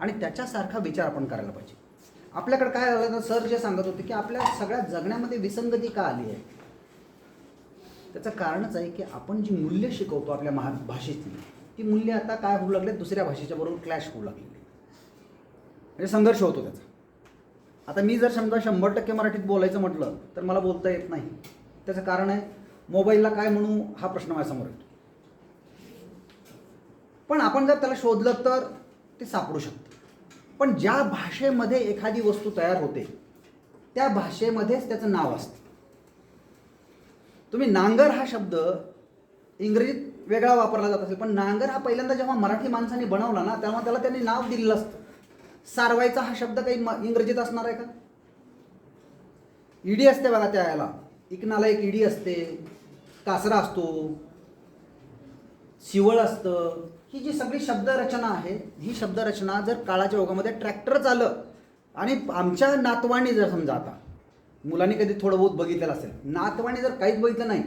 आणि त्याच्यासारखा विचार आपण करायला पाहिजे. आपल्याकडे काय झालं तर सर जे सांगत होते की आपल्या सगळ्या जगण्यामध्ये विसंगती का आली आहे? त्याचं कारणच आहे की आपण जी मूल्य शिकवतो आपल्या महा भाषेतली ती मूल्य आता काय होऊ लागले दुसऱ्या भाषेच्या बरोबर क्लॅश होऊ लागली. म्हणजे संघर्ष होतो त्याचा. आता मी जर समजा शंभर टक्के मराठीत बोलायचं म्हटलं तर मला बोलता येत नाही. त्याचं कारण आहे मोबाईलला काय म्हणू हा प्रश्न माझ्यासमोर येतो. पण आपण जर त्याला शोधलं तर ते सापडू शकतं. पण ज्या भाषेमध्ये एखादी वस्तू तयार होते त्या भाषेमध्येच त्याचं नाव असतं. तुम्ही नांगर हा शब्द इंग्रजीत वेगळा वापरला जात असेल पण नांगर हा पहिल्यांदा जेव्हा मराठी माणसाने बनवला ना तेव्हा त्याला त्यांनी नाव दिलेलं असतं. सारवायचा हा शब्द काही म- इंग्रजीत असणार आहे का? ईडी असते बघा त्या याला. इकनाला एक ईडी असते. कासरा असतो. शिवळ असतं. ही जी सगळी शब्दरचना आहे ही शब्दरचना जर काळाच्या ओघामध्ये ट्रॅक्टर चालं आणि आमच्या नातवाणी जर समजा आता मुलांनी कधी थोडं बहुत बघितलेलं असेल नातवाणी जर काहीच बघितलं नाही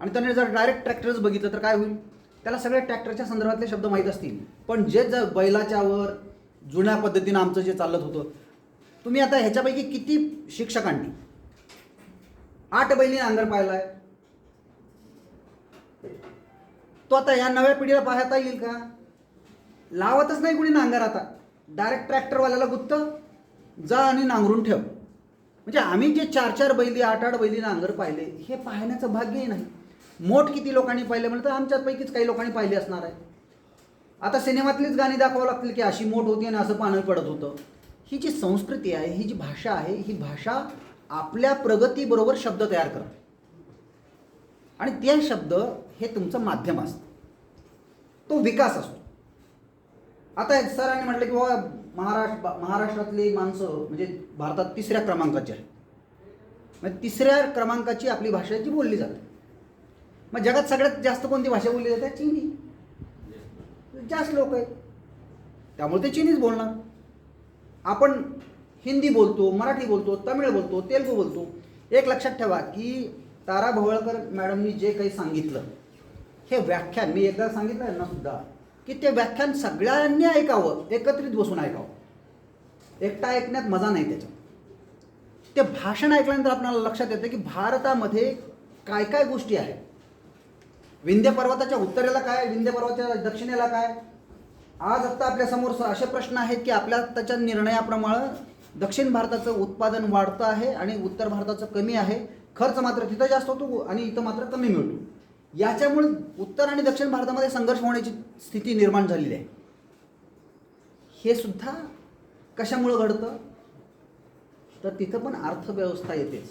आणि त्याने जर डायरेक्ट ट्रॅक्टरच बघितलं तर काय होईल? त्याला सगळे ट्रॅक्टरच्या संदर्भातले शब्द माहीत असतील. पण जे जर बैलाच्यावर जुन्या पद्धतीनं आमचं जे चालत होतं तुम्ही आता ह्याच्यापैकी किती शिक्षकांनी? आठ बैली नांगर पाहिला आहे तो आता या नव्या पिढीला पाहता येईल का? लावतच नाही कुणी नांगर आता. डायरेक्ट ट्रॅक्टरवाल्याला गुत्त जा आणि नांगरून ठेव. म्हणजे आम्ही जे चार चार बैली आठ आठ बैली नांगर पाहिले हे पाहण्याचं भाग्यही नाही. मोठ किती लोकांनी पाहिले म्हणजे तर आमच्यापैकीच काही लोकांनी पाहिले असणार आहे. आता सिनेमातलीच गाणी दाखवावं लागतील की अशी मोठ होती आणि असं पाणी पडत होतं. ही जी संस्कृती आहे ही जी भाषा आहे ही भाषा आपल्या प्रगतीबरोबर शब्द तयार करते. आणि ते शब्द हे तुमचं माध्यम असतं. तो विकास असतो. आता सरांनी म्हटलं की बाबा महाराष्ट्र महाराष्ट्रातली माणसं म्हणजे भारतात तिसऱ्या क्रमांकाची आहे म्हणजे तिसऱ्या क्रमांकाची आपली भाषा जी बोलली जाते. मग जगात सगळ्यात जास्त कोणती भाषा बोलली जाते? चिनी. जास्त लोक आहेत. त्यामुळे ते चीनीच बोलणार. आपण हिंदी बोलतो मराठी बोलतो तमिळ बोलतो तेलगू बोलतो. एक लक्षात ठेवा की तारा भवळकर मॅडमनी जे काही सांगितलं हे व्याख्यान मी एकदा सांगितलं आहे सुद्धा की ते व्याख्यान सगळ्यांनी ऐकावं एकत्रित बसून ऐकावं. एकटा ऐकण्यात मजा नाही त्याच्यात. ते भाषण ऐकल्यानंतर आपल्याला लक्षात येतं की भारतामध्ये काय काय गोष्टी आहेत. विंध्य पर्वताच्या उत्तरेला काय विंध्य पर्वताच्या दक्षिणेला काय आज आत्ता आपल्यासमोर असे प्रश्न आहेत की आपल्या त्याच्या निर्णयाप्रमाणे दक्षिण भारताचं उत्पादन वाढतं आहे आणि उत्तर भारताचं कमी आहे. खर्च मात्र तिथं जास्त होतो आणि इथं मात्र कमी मिळतो. याच्यामुळे उत्तर आणि दक्षिण भारतामध्ये संघर्ष होण्याची स्थिती निर्माण झालेली आहे. हे सुद्धा कशामुळं घडतं? तर तिथं पण अर्थव्यवस्था येतेच.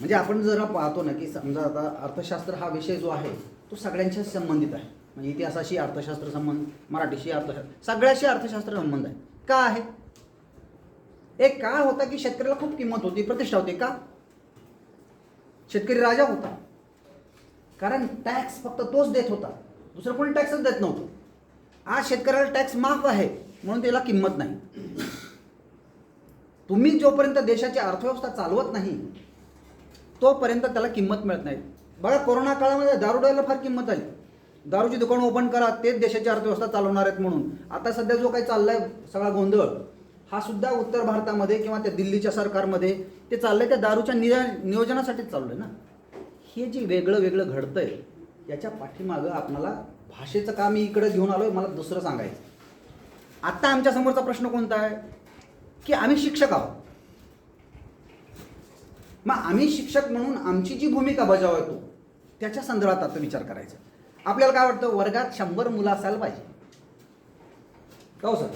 म्हणजे आपण जरा पाहतो ना की समजा आता अर्थशास्त्र हा विषय जो आहे तो सगळ्यांशी संबंधित आहे. म्हणजे इतिहासाशी अर्थशास्त्र संबंध मराठीशी अर्थशास्त्र सगळ्याशी अर्थशास्त्र संबंध आहे. का आहे? एक काळ होता की शेतकऱ्याला खूप किंमत होती प्रतिष्ठा होती का? शेतकरी राजा होता. कारण टॅक्स फक्त तोच देत होता. दुसरं कोणी टॅक्सच देत नव्हतं. आज शेतकऱ्याला टॅक्स माफ आहे म्हणून त्याला किंमत नाही. तुम्ही जोपर्यंत देशाची अर्थव्यवस्था चालवत नाही तोपर्यंत त्याला किंमत मिळत नाही. बघा कोरोना काळामध्ये दारुड्याला फार किंमत आली. दारूची दुकानं ओपन करा तेच देशाची अर्थव्यवस्था चालवणार आहेत म्हणून. आता सध्या जो काही चाललाय सगळा गोंधळ हा सुद्धा उत्तर भारतामध्ये किंवा त्या दिल्लीच्या सरकारमध्ये ते चाललंय त्या दारूच्या निया नियोजनासाठीच चाललंय ना? हे जे वेगळं वेगळं घडतंय याच्या पाठीमागं आपणाला भाषेचं काम मी इकडे घेऊन आहे मला दुसरं सांगायचं आत्ता आमच्या समोरचा प्रश्न कोणता आहे? की आम्ही शिक्षक आहोत. मग आम्ही शिक्षक म्हणून आमची जी भूमिका बजावतो त्याच्या संदर्भात आता विचार करायचा. आपल्याला काय वाटतं? वर्गात शंभर मुलं असायला पाहिजे. का हो सर?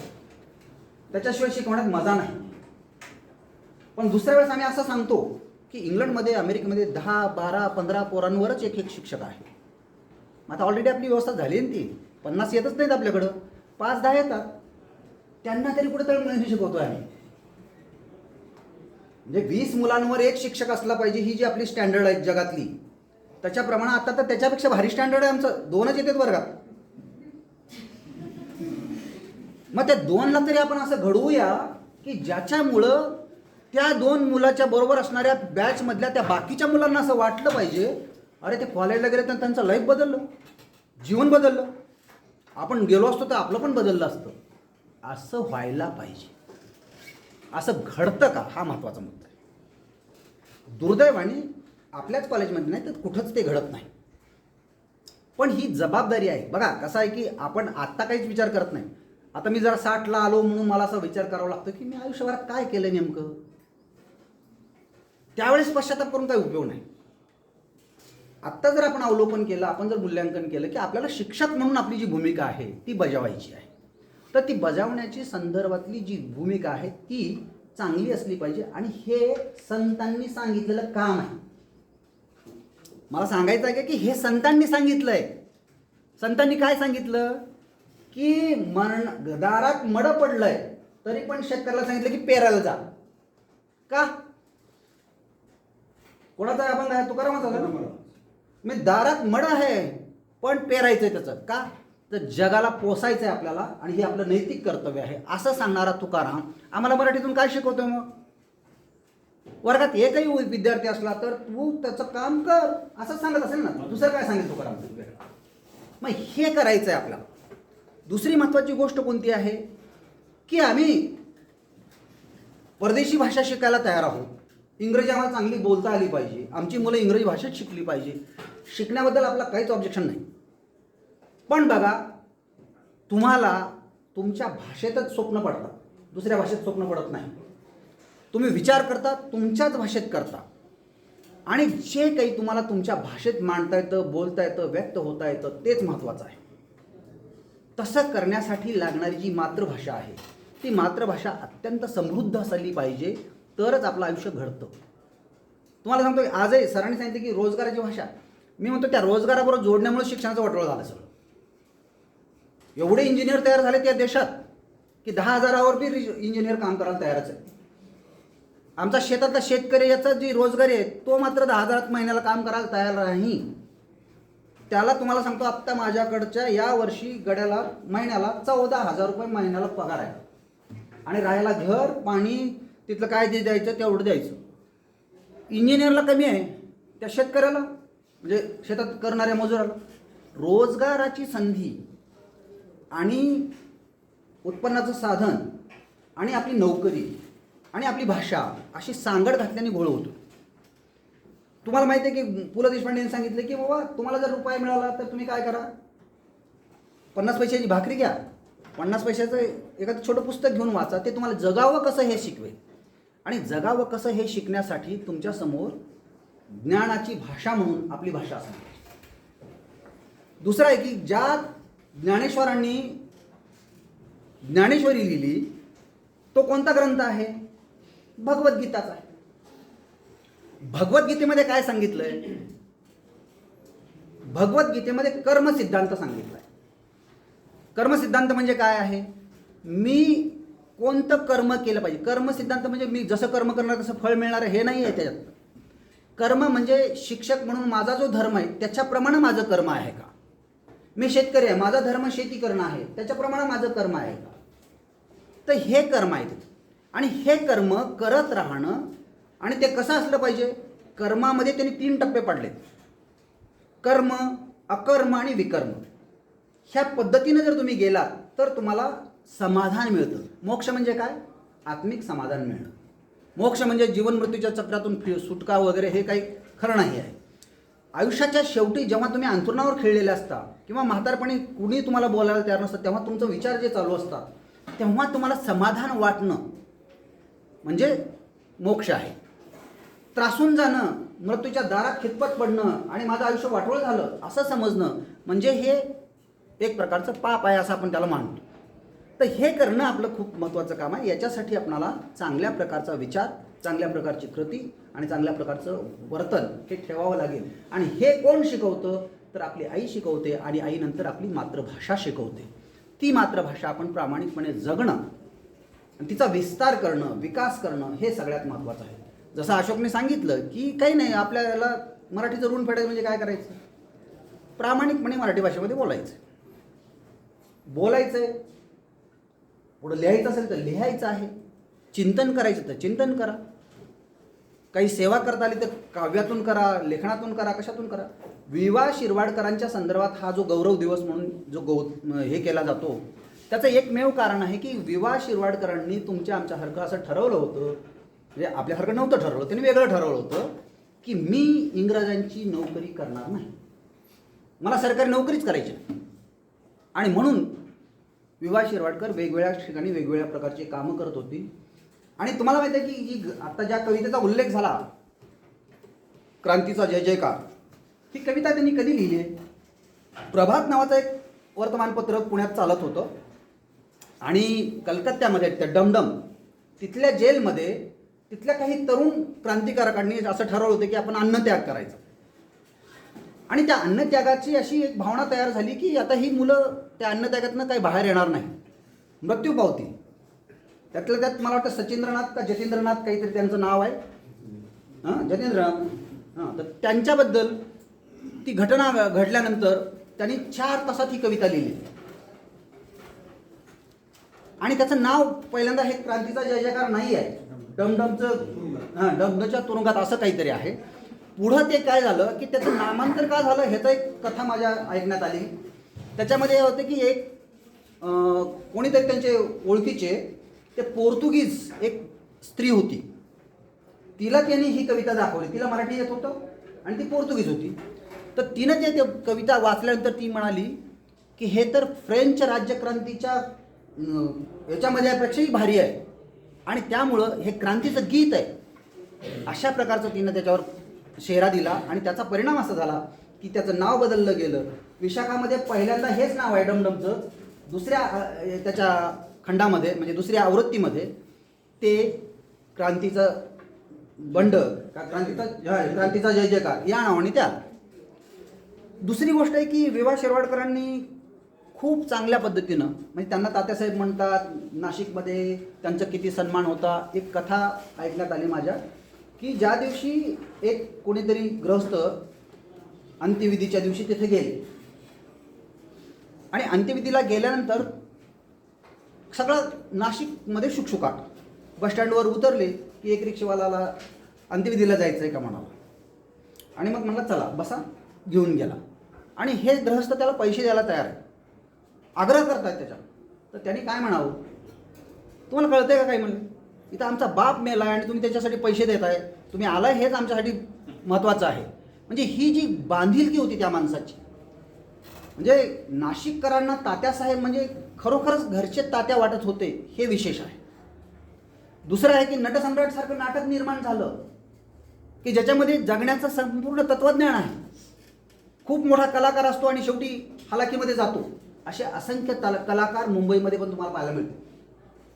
त्याच्याशिवाय शिकवण्यात मजा नाही. पण दुसऱ्या वेळेस आम्ही असं सांगतो की इंग्लंडमध्ये अमेरिकेमध्ये दहा बारा पंधरा पोरांवरच एक एक शिक्षक आहे. मग आता ऑलरेडी आपली व्यवस्था झाली ना ती. पन्नास येतच नाहीत आपल्याकडं. पाच दहा येतात. त्यांना तरी कुठे तळमळीने शिकवतो आम्ही. म्हणजे वीस मुलांवर एक शिक्षक असला पाहिजे ही जी आपली स्टँडर्ड आहे जगातली. त्याच्याप्रमाणे आता तर त्याच्यापेक्षा भारी स्टँडर्ड आहे आमचं. दोनच येतात वर्गात. मग त्या दोनला तरी आपण असं घडवूया की ज्याच्यामुळं त्या दोन मुलाच्या बरोबर असणाऱ्या बॅचमधल्या त्या बाकीच्या मुलांना असं वाटलं पाहिजे अरे ते कॉलेजला गेले तर त्यांचं लाईफ बदललं जीवन बदललं. आपण गेलो असतो तर आपलं पण बदललं असतं. असं व्हायला पाहिजे. असं घडतं का? हा महत्त्वाचा मुद्दा आहे. दुर्दैवाने आपल्याच कॉलेजमध्ये नाही तर कुठंच ते घडत नाही. पण ही जबाबदारी आहे. बघा कसं आहे की आपण आत्ता काहीच विचार करत नाही. आता मी जरा साठला आलो म्हणून मला असा विचार करावा लागतो की मी आयुष्यभरात काय केलं नेमकं? त्यावेळेस पश्चाताप करून काही उपयोग नाही. आत्ता जर आपण अवलोकन केलं आपण जर मूल्यांकन केलं की आपल्याला शिक्षक म्हणून आपली जी भूमिका आहे ती बजावायची आहे. तर ती बजावण्याची संदर्भातली जी भूमिका आहे ती चांगली असली पाहिजे आणि हे संतांनी सांगितलेलं काम आहे. मला सांगायचं आहे का की हे संतांनी सांगितलंय? संतांनी काय सांगितलं? की मरण दारात मड पडलंय तरी पण शेतकऱ्याला सांगितलं की पेरायला जा. का? कोणाचा आहे आपण तुकारामाचा होता ना? मी दारात मड आहे पण पेरायचंय त्याचं. का? तर जगाला पोसायचं आहे आपल्याला आणि हे आपलं नैतिक कर्तव्य आहे असं सांगणारा तुकाराम आम्हाला मराठीतून काय शिकवतोय मग? वर्गात एकही विद्यार्थी असला तर तू त्याचं काम कर असं सांगत असेल ना? दुसरं काय सांगेल तुकाराम? मग हे करायचं आहे आपल्याला. दुसरी महत्त्वाची गोष्ट कोणती आहे? की आम्ही परदेशी भाषा शिकायला तयार आहोत. इंग्रजी आम्हाला चांगली बोलता आली पाहिजे. आमची मुलं इंग्रजी भाषेत शिकली पाहिजे. शिकण्याबद्दल आपला काहीच ऑब्जेक्शन नाही. पण बघा तुम्हाला तुमच्या भाषेतच स्वप्न पडतात. दुसऱ्या भाषेत स्वप्न पडत नाही. तुम्ही विचार करता तुमच्याच भाषेत करता. आणि जे काही तुम्हाला तुमच्या भाषेत मांडता येतं बोलता येतं व्यक्त होता येतं तेच महत्त्वाचं आहे. तसं करण्यासाठी लागणारी जी मातृभाषा आहे ती मातृभाषा अत्यंत समृद्ध असली पाहिजे तरच आपलं आयुष्य घडतं. तुम्हाला सांगतो की आजही सरांनी सांगितलं की रोजगाराची भाषा. मी म्हणतो त्या रोजगाराबरोबर जोडण्यामुळे शिक्षणाचं वाटोळ झालं सगळं. एवढे इंजिनियर तयार झाले त्या देशात की दहा हजारावर बी इंजिनियर काम करायला तयारच आहे आमचा शेतातला शेतकरी याचा जी रोजगारी आहे तो मात्र दहा हजारात महिन्याला काम करायला तयार नाही. त्याला तुम्हाला सांगतो आत्ता माझ्याकडच्या या वर्षी गड्याला महिन्याला चौदा हजार रुपये महिन्याला पगार आहे. आणि राहायला घर पाणी तिथलं काय दे द्यायचं तेवढं द्यायचं. इंजिनियरला कमी आहे त्या शेतकऱ्याला म्हणजे शेतात करणाऱ्या मजुराला. रोजगाराची संधी आणि उत्पन्नाचं साधन आणि आपली नोकरी आणि आपली भाषा अशी सांगड घातल्याने घोळ होतो. तुम्हाला माहिती आहे की पु ल देशपांडेंनी सांगितलं की बाबा तुम्हाला जर रुपये मिळाला तर तुम्ही काय करा? पन्नास पैशाची भाकरी घ्या. पन्नास पैशाचं एखादं छोटं पुस्तक घेऊन वाचा. ते तुम्हाला जगावं कसं हे शिकवेल. आणि जगावं कसं हे शिकण्यासाठी तुमच्यासमोर ज्ञानाची भाषा म्हणून आपली भाषा असणार दुसरं आहे की ज्या ज्ञानेश्वरांनी ज्ञानेश्वरी लिहिली तो कोणता ग्रंथ आहे? भगवद्गीताचा आहे. भगवद्गीतेमध्ये काय सांगितलंय? भगवद्गीतेमध्ये कर्मसिद्धांत सांगितलाय. कर्मसिद्धांत म्हणजे काय आहे? मी कोणतं कर्म केलं पाहिजे? कर्मसिद्धांत म्हणजे मी जसं कर्म करणार तसं फळ मिळणार हे नाही आहे त्याच्यात. कर्म म्हणजे शिक्षक म्हणून माझा जो धर्म आहे त्याच्याप्रमाणे माझं कर्म आहे का? मी शेतकरी आहे माझा धर्म शेती करणं आहे त्याच्याप्रमाणे माझं कर्म आहे का? तर हे कर्म आहे तिथं. आणि हे कर्म करत राहणं आणि ते कसं असलं पाहिजे? कर्मामध्ये त्यांनी तीन टप्पे पडलेत. कर्म अकर्म आणि विकर्म. ह्या पद्धतीनं जर तुम्ही गेलात तर तुम्हाला समाधान मिळतं. मोक्ष म्हणजे काय? आत्मिक समाधान मिळणं. मोक्ष म्हणजे जीवन मृत्यूच्या चक्रातून फि सुटका वगैरे हे काही खरं नाही आहे. आयुष्याच्या शेवटी जेव्हा तुम्ही अंथरुणावर खेळलेले असता किंवा म्हातारपणी कुणी तुम्हाला बोलायला तयार नसतं तेव्हा तुमचं विचार जे चालू असतात तेव्हा तुम्हाला समाधान वाटणं म्हणजे मोक्ष आहे. त्रासून जाणं मृत्यूच्या दारात खितपत पडणं आणि माझं आयुष्य वाटोळ झालं असं समजणं म्हणजे हे एक प्रकारचं पाप आहे असं आपण त्याला मानतो. तर हे करणं आपलं खूप महत्त्वाचं काम आहे. याच्यासाठी आपणाला चांगल्या प्रकारचा विचार चांगल्या प्रकारची कृती आणि चांगल्या प्रकारचं वर्तन हे ठेवावं लागेल. आणि हे कोण शिकवतं? तर आपली आई शिकवते आणि आईनंतर आपली मातृभाषा शिकवते. ती मातृभाषा आपण प्रामाणिकपणे जगणं आणि तिचा विस्तार करणं विकास करणं हे सगळ्यात महत्त्वाचं आहे. जसं अशोकने सांगितलं की काही नाही आपल्याला मराठीचं ऋण फेडायचं म्हणजे काय करायचं? प्रामाणिकपणे मराठी भाषेमध्ये बोलायचं. बोलायचं आहे पुढं लिहायचं असेल तर लिहायचं आहे. चिंतन करायचं तर चिंतन करा. काही सेवा करता आली तर काव्यातून करा लेखनातून करा कशातून करा. विवा शिरवाडकरांच्या संदर्भात हा जो गौरव दिवस म्हणून जो गौ हे केला जातो त्याचं एकमेव कारण आहे की विवा शिरवाडकरांनी तुमच्या आमच्यासारखं असं ठरवलं होतं. म्हणजे आपल्यासारखं नव्हतं ठरवलं त्यांनी वेगळं ठरवलं होतं की मी इंग्रजांची नोकरी करणार नाही. मला सरकारी नोकरीच करायची आणि म्हणून विवा शिरवाडकर वेगवेगळ्या ठिकाणी वेगवेगळ्या प्रकारचे कामं करत होती. आणि तुम्हाला माहिती आहे की जी आता ज्या कवितेचा उल्लेख झाला क्रांतीचा जय जयकार ही कविता त्यांनी कधी लिहिली आहे? प्रभात नावाचं एक वर्तमानपत्र पुण्यात चालत होतं. आणि कलकत्त्यामध्ये त्या डमडम तिथल्या जेलमध्ये तिथल्या काही तरुण क्रांतिकारकांनी असं ठरवलं होतं की आपण अन्नत्याग करायचा. आणि त्या अन्नत्यागाची अशी एक भावना तयार झाली की आता ही मुलं त्या अन्नत्यागातनं काही बाहेर येणार नाही. मृत्यू पावतील. त्यातल्या त्यात मला वाटतं सचिंद्रनाथ का जतींद्रनाथ काहीतरी त्यांचं नाव आहे. हां जतींद्र हां तर त्यांच्याबद्दल ती घटना घडल्यानंतर त्यांनी चार तासात ही कविता लिहिली. आणि त्याचं नाव पहिल्यांदा हे क्रांतीचा जयजयकार नाही आहे. डमडमचं हां डमडमच्या तुरुंगात असं काहीतरी आहे. पुढं ते काय झालं की त्याचं नामांतर का झालं ह्याचं एक कथा माझ्या ऐकण्यात आली. त्याच्यामध्ये हे होतं की एक कोणीतरी त्यांचे ओळखीचे ते पोर्तुगीज एक स्त्री होती. तिला त्यांनी ही कविता दाखवली. तिला मराठी येत होतं आणि ती पोर्तुगीज होती. तर तिनं ते ते कविता वाचल्यानंतर ती म्हणाली की हे तर फ्रेंच राज्यक्रांतीच्या याच्यामध्ये यापेक्षाही भारी आहे. आणि त्यामुळं हे क्रांतीचं गीत आहे. अशा प्रकारचं तिनं त्याच्यावर शेरा दिला आणि त्याचा परिणाम असा झाला की त्याचं नाव बदललं गेलं. विशाखामध्ये पहिल्यांदा हेच नाव आहे डमडमचं. दुसऱ्या त्याच्या खंडामध्ये म्हणजे दुसऱ्या आवृत्तीमध्ये ते क्रांतीचं बंड का क्रांतीचा क्रांतीचा जय जयकार या नावाने त्या. दुसरी गोष्ट आहे की विवा शिरवाडकरांनी खूप चांगल्या पद्धतीनं म्हणजे त्यांना तात्यासाहेब म्हणतात नाशिकमध्ये त्यांचा किती सन्मान होता एक कथा ऐकण्यात आली माझ्या की ज्या दिवशी एक कोणीतरी ग्रस्त अंत्यविधीच्या दिवशी तिथे गेले. आणि अंत्यविधीला गेल्यानंतर सगळं नाशिकमध्ये शुकशुकाट. बसस्टँडवर उतरले की एक रिक्षावालाला अंत्यविधीला जायचं आहे का म्हणाला. आणि मग म्हटलं चला बसा. घेऊन गेला. आणि हे ग्रहस्थ त्याला पैसे द्यायला तयार आहे आग्रह करतायत त्याच्या तर त्यांनी काय म्हणावं? तुम्हाला कळतंय का काय म्हणलं इथं आमचा बाप मेला आणि तुम्ही त्याच्यासाठी पैसे देत आहे. तुम्ही आलाय हेच आमच्यासाठी महत्त्वाचं आहे. म्हणजे ही जी बांधिलकी होती त्या माणसाची म्हणजे नाशिककरांना तात्यासाहेब म्हणजे खरोखरच घरचे तात्या वाटत होते हे विशेष आहे. दुसरं आहे की नटसम्राटसारखं नाटक निर्माण झालं की ज्याच्यामध्ये जगण्याचं संपूर्ण तत्वज्ञान आहे. खूप मोठा कलाकार असतो आणि शेवटी हलाखीमध्ये जातो. असे असंख्य तल कलाकार मुंबईमध्ये पण तुम्हाला पाहायला मिळते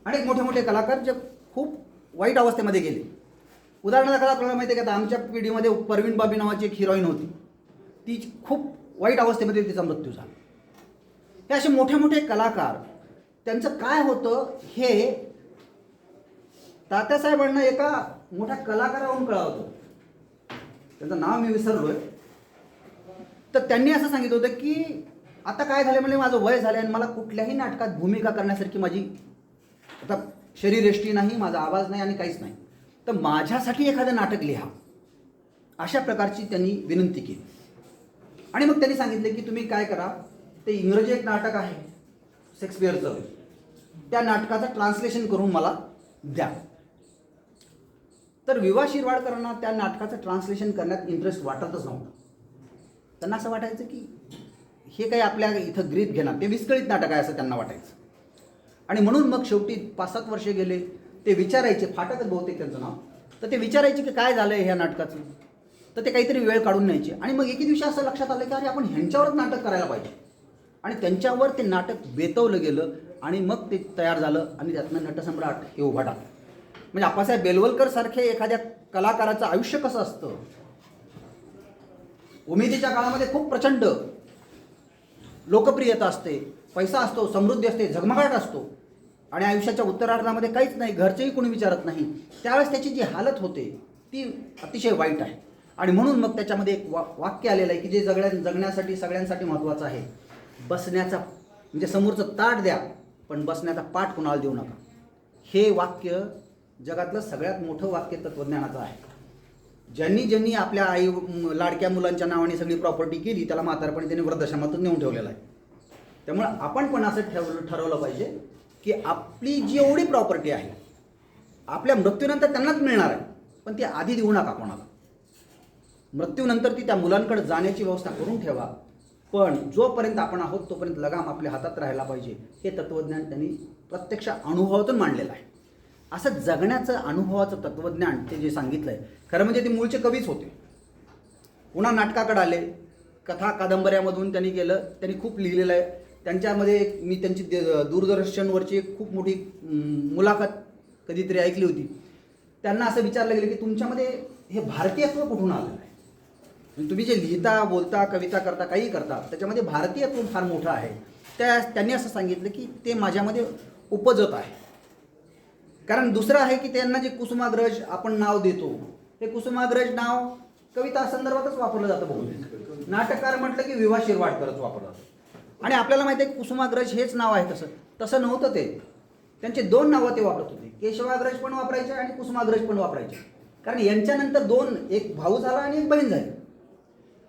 अनेक मोठे मोठे कलाकार जे खूप वाईट अवस्थेमध्ये गेले. उदाहरणार्थ आपल्याला माहिती आहे का? आता आमच्या पिढीमध्ये परवीन बाबी नावाची एक हिरोईन होती. ती खूप वाईट अवस्थेमध्ये तिचा मृत्यू झाला. हे असे मोठे मोठे कलाकार त्यांचं काय होतं हे तात्यासाहेबांना एका मोठ्या कलाकारावरून कळावतं त्यांचं नाव मी विसरलो आहे तर त्यांनी असं सांगितलं होतं की आता काय झालं म्हणजे माझं वय झालं आणि मला कुठल्याही नाटकात भूमिका करण्यासारखी माझी आता शरीरयष्टी नाही माझा आवाज नाही आणि काहीच नाही. तर माझ्यासाठी एखादं नाटक लिहा. अशा प्रकारची त्यांनी विनंती केली. आणि मग त्यांनी सांगितले की तुम्ही काय करा ते इंग्रजी एक नाटक आहे शेक्सपियरचं. त्या नाटकाचं ट्रान्सलेशन करून मला द्या. तर विवा शिरवाडकरांना त्या नाटकाचं ट्रान्सलेशन करण्यात इंटरेस्ट वाटतच नव्हता. त्यांना असं वाटायचं की हे काही आपल्या इथं ग्रीप घेणार. ते विस्कळीत नाटक आहे असं त्यांना वाटायचं. आणि म्हणून मग शेवटी पाच सात वर्षे गेले ते विचारायचे फाटकच बहुतेक त्यांचं नाव. तर ते विचारायचे की काय झालं ह्या नाटकाचं? तर ते काहीतरी वेळ काढून न्यायचे. आणि मग एके दिवशी असं लक्षात आलं की अरे आपण ह्यांच्यावरच नाटक करायला पाहिजे. आणि त्यांच्यावर ते नाटक बेतवलं गेलं आणि मग ते तयार झालं आणि त्यातनं नटसम्राट हे उभा टाकलं म्हणजे आप्पासाहेब बेलवलकरसारखे एखाद्या कलाकाराचं आयुष्य कसं असतं? उमेदीच्या काळामध्ये खूप प्रचंड लोकप्रियता असते पैसा असतो समृद्धी असते झगमगाट असतो. आणि आयुष्याच्या उत्तरार्धामध्ये काहीच नाही घरचेही कोणी विचारत नाही. त्यावेळेस त्याची जी हालत होते ती अतिशय वाईट आहे. आणि म्हणून मग त्याच्यामध्ये एक वा वाक्य आलेलं आहे की जे जगण्या जगण्यासाठी सगळ्यांसाठी महत्त्वाचं आहे. बसण्याचा म्हणजे समोरचं ताट द्या पण बसण्याचा पाठ कुणाला देऊ नका. हे वाक्य जगातलं सगळ्यात मोठं वाक्य तत्त्वज्ञानाचं आहे. ज्यांनी ज्यांनी आपल्या आई लाडक्या मुलांच्या नावाने सगळी प्रॉपर्टी केली त्याला म्हातारपणी त्यांनी वृद्धाश्रमातून नेऊन ठेवलेला आहे. त्यामुळे आपण पण असं ठरवलं ठरवलं पाहिजे की आपली जी एवढी प्रॉपर्टी आहे आपल्या मृत्यूनंतर त्यांनाच मिळणार आहे पण ती आधी देऊ नका कोणाला. मृत्यूनंतर ती त्या मुलांकडे जाण्याची व्यवस्था करून ठेवा पण जोपर्यंत आपण आहोत तोपर्यंत लगाम आपल्या हातात राहायला पाहिजे हे तत्त्वज्ञान त्यांनी प्रत्यक्ष अनुभवातून मांडलेलं आहे. असं जगण्याचं अनुभवाचं तत्त्वज्ञान ते जे सांगितलं आहे खरं म्हणजे ते मूळचे कवीच होते. पुन्हा नाटकाकडे आले. कथा कादंबऱ्यामधून त्यांनी केलं. त्यांनी खूप लिहिलेलं आहे. त्यांच्यामध्ये मी त्यांची दे- दूरदर्शनवरची एक खूप मोठी मुलाखत कधीतरी ऐकली होती. त्यांना असं विचारलं गेलं की तुमच्यामध्ये हे भारतीयत्व कुठून आलेलं आहे? म्हणजे तुम्ही जे लिहिता बोलता कविता करता काही करता त्याच्यामध्ये भारतीयत्व फार मोठं आहे. त्या त्यांनी असं सांगितलं की ते माझ्यामध्ये उपजत आहे. कारण दुसरं आहे की त्यांना जे कुसुमाग्रज आपण नाव देतो हे कुसुमाग्रज नाव कविता संदर्भातच वापरलं जातं बहुतेक. नाटककार म्हटलं की विवाह शिरवाडकरच वापरलं जातं. आणि आपल्याला माहिती आहे की कुसुमाग्रज हेच नाव आहे तसं. तसं नव्हतं ते. त्यांचे दोन नावं ते वापरत होते. केशवाग्रज पण वापरायचे आणि कुसुमाग्रज पण वापरायचे. कारण यांच्यानंतर दोन एक भाऊ झाला आणि एक बहीण झाली.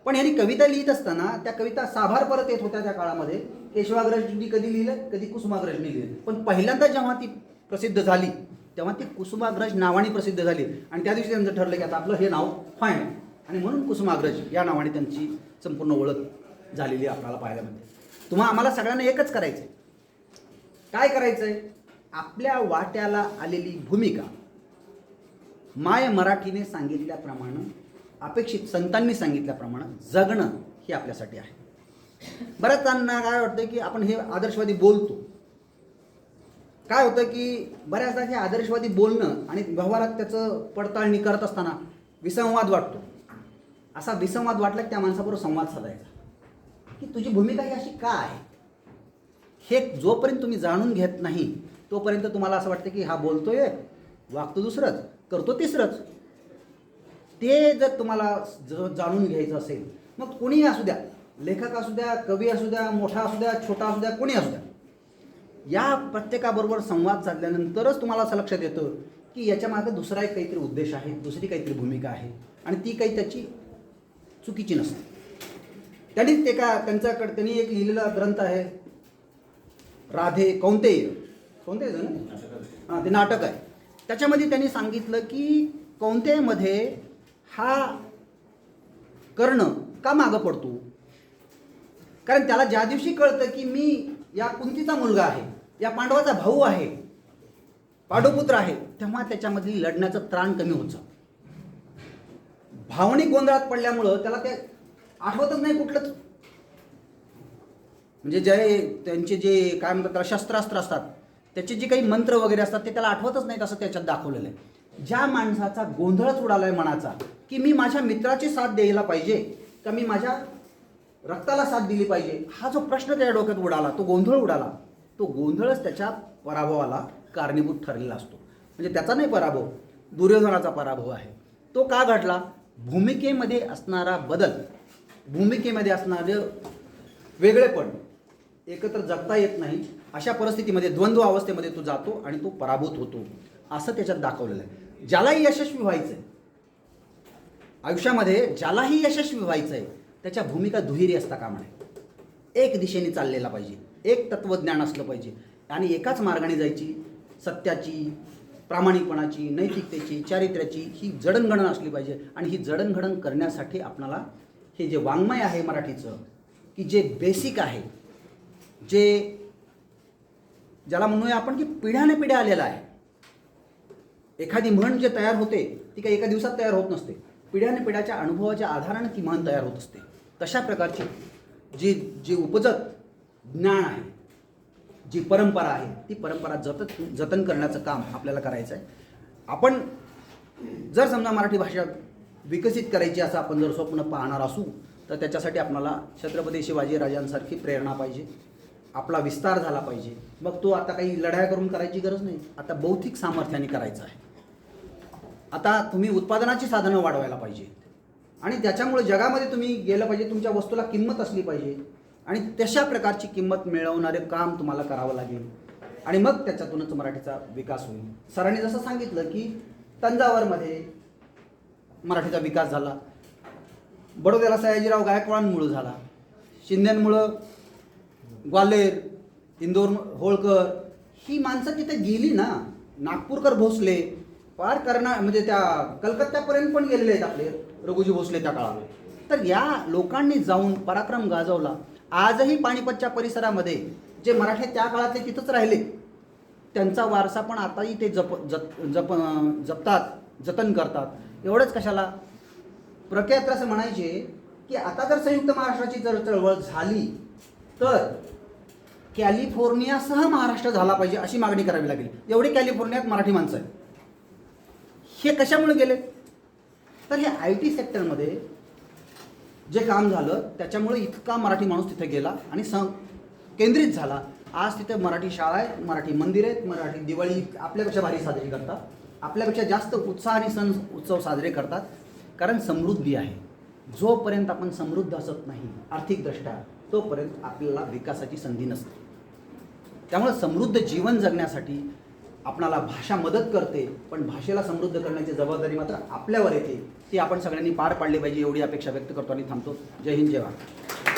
पण यांनी कविता लिहित असताना त्या कविता साभार परत येत होत्या त्या काळामध्ये. केशवाग्रजनी कधी लिहिलं कधी कुसुमाग्रजनी लिहिलं. पण पहिल्यांदा जेव्हा ती प्रसिद्ध झाली तेव्हा ती कुसुमाग्रज नावाने प्रसिद्ध झाली. आणि त्या दिवशी त्यांचं ठरलं की आता आपलं हे नाव फाईन आणि म्हणून कुसुमाग्रज या नावाने त्यांची संपूर्ण ओळख झालेली आपल्याला पाहायला मिळते. तुम्हा आम्हाला सगळ्यांना एकच करायचं आहे काय आहे आपल्या वाट्याला आलेली भूमिका माय मराठीने सांगितल्याप्रमाणे अपेक्षित संतांनी सांगितल्याप्रमाणे जगणं हे आपल्यासाठी आहे. बऱ्याच त्यांना काय वाटतं की आपण हे आदर्शवादी बोलतो. काय होतं की बऱ्याचदा हे आदर्शवादी बोलणं आणि व्यवहारात त्याचं पडताळणी करत असताना विसंवाद वाटतो. असा विसंवाद वाटला की त्या माणसाबरोबर संवाद साधायचा. की तुझी भूमिका ही अशी का आहे? हे जोपर्यंत तुम्ही जाणून घेत नाही तोपर्यंत तुम्हाला असं वाटतं की हा बोलतोय वागतो दुसरंच करतो तिसरंच. ते जर तुम्हाला ज जाणून घ्यायचं असेल मग कोणीही असू द्या. लेखक असू द्या कवी असू द्या मोठा असू द्या छोटा असू द्या कोणी असू द्या. या प्रत्येकाबरोबर संवाद साधल्यानंतरच तुम्हाला असं लक्षात येतं की याच्या मागे दुसरा एक काहीतरी उद्देश आहे दुसरी काहीतरी भूमिका आहे आणि ती काही त्याची चुकीची नसते. त्यांनीच ते का त्यांच्याकडे त्यांनी एक लिहिलेला ग्रंथ आहे राधे कौंतेय. कोणते ना? हां ते नाटक आहे. त्याच्यामध्ये त्यांनी सांगितलं की कौंतेयमध्ये हा कर्ण का मागं पडतो? कारण त्याला ज्या दिवशी कळतं की मी या कुंतीचा मुलगा आहे या पांडवाचा भाऊ आहे पांडुपुत्र आहे तेव्हा त्याच्यामधली लढण्याचं त्राण कमी होत जातं. भावनिक गोंधळात पडल्यामुळं त्याला ते आठवतच नाही कुठलंच. म्हणजे जे त्यांचे जे काय म्हणतात त्याला शस्त्रास्त्र असतात त्याचे जे काही मंत्र वगैरे असतात ते त्याला आठवतच नाहीत असं त्याच्यात दाखवलेलं आहे. ज्या माणसाचा गोंधळच उडालाय मनाचा की मी माझ्या मित्राची साथ द्यायला पाहिजे का मी माझ्या रक्ताला साथ दिली पाहिजे हा जो प्रश्न त्या डोक्यात उडाला तो गोंधळ उडाला तो गोंधळच त्याच्या पराभवाला कारणीभूत ठरलेला असतो. म्हणजे त्याचा नाही पराभव दुर्योधनाचा पराभव आहे. तो का घडला? भूमिकेमध्ये असणारा बदल भूमिकेमध्ये असणारं वेगळेपण एकत्र जगता येत नाही अशा परिस्थितीमध्ये द्वंद्व अवस्थेमध्ये तो जातो आणि तो पराभूत होतो असं त्याच्यात दाखवलेलं आहे. ज्यालाही यशस्वी व्हायचं आहे आयुष्यामध्ये ज्यालाही यशस्वी व्हायचं आहे त्याच्या भूमिका दुहेरी असता कामा नये. एक दिशेने चाललेला पाहिजे. एक तत्त्वज्ञान असलं पाहिजे. आणि एकाच मार्गाने जायची सत्याची प्रामाणिकपणाची नैतिकतेची चारित्र्याची ही जडणघडण असली पाहिजे. आणि ही जडणघडण करण्यासाठी आपणाला हे जे वाङ्मय आहे मराठीचं की जे बेसिक आहे जे ज्याला म्हणूया आपण की पिढ्याने पिढ्या आलेलं आहे. एखादी म्हण जे तयार होते ती काही एका दिवसात तयार होत नसते. पिढ्याने पिढ्याच्या अनुभवाच्या आधाराने ती म्हण तयार होत असते. तशा प्रकारची जी जी उपजत ज्ञान आहे जी परंपरा आहे ती परंपरा जतन जतन करण्याचं काम आपल्याला करायचं आहे. आपण जर समजा मराठी भाषा विकसित करायची असं आपण जर स्वप्न पाहणार असू तर त्याच्यासाठी आपल्याला छत्रपती शिवाजी राजांसारखी प्रेरणा पाहिजे. आपला विस्तार झाला पाहिजे. मग तो आता काही लढाया करून करायची गरज नाही. आता बौद्धिक सामर्थ्याने करायचं आहे. आता तुम्ही उत्पादनाची साधनं वाढवायला पाहिजे. आणि त्याच्यामुळे जगामध्ये तुम्ही गेलं पाहिजे तुमच्या वस्तूला किंमत असली पाहिजे. आणि तशा प्रकारची किंमत मिळवणारे काम तुम्हाला करावं लागेल. आणि मग त्याच्यातूनच मराठीचा विकास होईल. सरांनी जसं सांगितलं की तंजावरमध्ये मराठीचा विकास झाला. बडोद्याला सयाजीराव गायकवाडांमुळं झाला. शिंद्यांमुळं ग्वाल्हेर इंदोर होळकर ही माणसं तिथे गेली ना. नागपूरकर भोसले पार करणार म्हणजे त्या कलकत्त्यापर्यंत पण गेलेले आहेत आपले रघुजी भोसले त्या काळात तर या लोकांनी जाऊन पराक्रम गाजवला. आजही पाणीपतच्या परिसरामध्ये जे मराठे त्या काळातले तिथंच राहिले त्यांचा वारसा पण आताही ते जप जप जप जपतात जतन करतात. एवढंच कशाला? प्रख्यात असं म्हणायचे की आता जर संयुक्त महाराष्ट्राची जर चळवळ झाली तर कॅलिफोर्नियासह महाराष्ट्र झाला पाहिजे अशी मागणी करावी लागेल. एवढी कॅलिफोर्नियात मराठी माणसं आहेत. हे कशामुळे गेले? तर हे आय टी सेक्टरमध्ये जे काम झालं त्याच्यामुळे इतका मराठी माणूस तिथे गेला आणि स केंद्रित झाला. आज तिथे मराठी शाळा आहेत मराठी मंदिर आहेत मराठी दिवाळी आपल्यापेक्षा भारी साजरी करतात. आपल्यापेक्षा जास्त उत्साह आणि सण उत्सव साजरे करतात. कारण समृद्धी आहे. जोपर्यंत आपण समृद्ध असत नाही आर्थिकदृष्ट्या तोपर्यंत आपल्याला विकासाची संधी नसते. त्यामुळे समृद्ध जीवन जगण्यासाठी आपणाला भाषा मदत करते पण भाषेला समृद्ध करण्याची जबाबदारी मात्र आपल्यावर येते. ती आपण सगळ्यांनी पार पाडली पाहिजे एवढी अपेक्षा व्यक्त करतो आणि थांबतो. जय हिंद जय भारत.